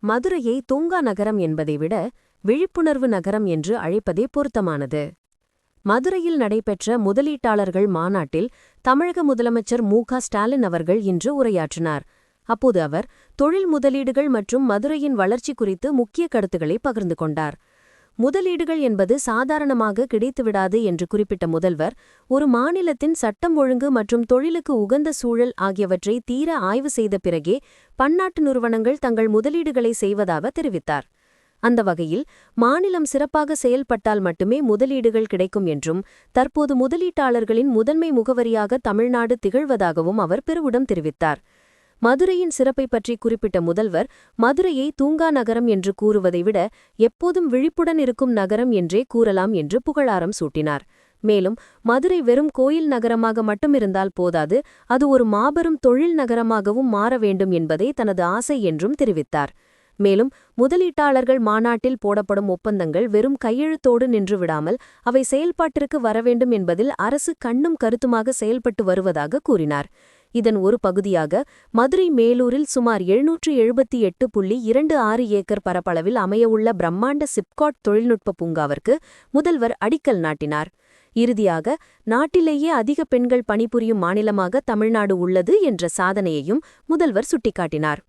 மதுரையை தூங்கா நகரம் என்பதை விட விழிப்புணர்வு நகரம் என்று அழைப்பதே பொருத்தமானது. மதுரையில் நடைபெற்ற முதலீட்டாளர்கள் மாநாட்டில் தமிழக முதலமைச்சர் மு ஸ்டாலின் அவர்கள் இன்று உரையாற்றினார். அப்போது அவர் தொழில் முதலீடுகள் மற்றும் மதுரையின் வளர்ச்சி குறித்து முக்கிய கருத்துக்களை பகிர்ந்து கொண்டார். முதலீடுகள் என்பது சாதாரணமாக கிடைத்துவிடாது என்று குறிப்பிட்ட முதல்வர் ஒரு மாநிலத்தின் சட்டம் ஒழுங்கு மற்றும் தொழிலுக்கு உகந்த சூழல் ஆகியவற்றை தீர ஆய்வு செய்த பிறகே பன்னாட்டு நிறுவனங்கள் தங்கள் முதலீடுகளை செய்வதாக தெரிவித்தார். அந்த வகையில் மாநிலம் சிறப்பாக செயல்பட்டால் மட்டுமே முதலீடுகள் கிடைக்கும் என்றும் தற்போது முதலீட்டாளர்களின் முதன்மை முகவரியாக தமிழ்நாடு திகழ்வதாகவும் அவர் பெருவுடம் தெரிவித்தார். மதுரையின் சிறப்பை பற்றி குறிப்பிட்ட முதல்வர் மதுரையை தூங்கா நகரம் என்று கூறுவதை விட எப்போதும் விழிப்புடன் இருக்கும் நகரம் என்றே கூறலாம் என்று புகழாரம் சூட்டினார். மேலும் மதுரை வெறும் கோயில் நகரமாக மட்டுமிருந்தால் போதாது அது ஒரு மாபெரும் தொழில் நகரமாகவும் மாற வேண்டும் என்பதே தனது ஆசை என்றும் தெரிவித்தார். மேலும் முதலீட்டாளர்கள் மாநாட்டில் போடப்படும் ஒப்பந்தங்கள் வெறும் கையெழுத்தோடு நின்று விடாமல் அவை செயல்பாட்டிற்கு வரவேண்டும் என்பதில் அரசு கண்ணும் கருத்துமாக செயல்பட்டு வருவதாக கூறினார். இதன் ஒரு பகுதியாக மதுரை மேலூரில் சுமார் எழுநூற்று எழுபத்தி எட்டு புள்ளி இரண்டு ஆறு ஏக்கர் பரப்பளவில் அமையவுள்ள பிரம்மாண்ட சிப்காட் தொழில்நுட்ப பூங்காவிற்கு முதல்வர் அடிக்கல் நாட்டினார். இறுதியாக நாட்டிலேயே அதிக பெண்கள் பணிபுரியும் மாநிலமாக தமிழ்நாடு உள்ளது என்ற சாதனையையும் முதல்வர் சுட்டிக்காட்டினார்.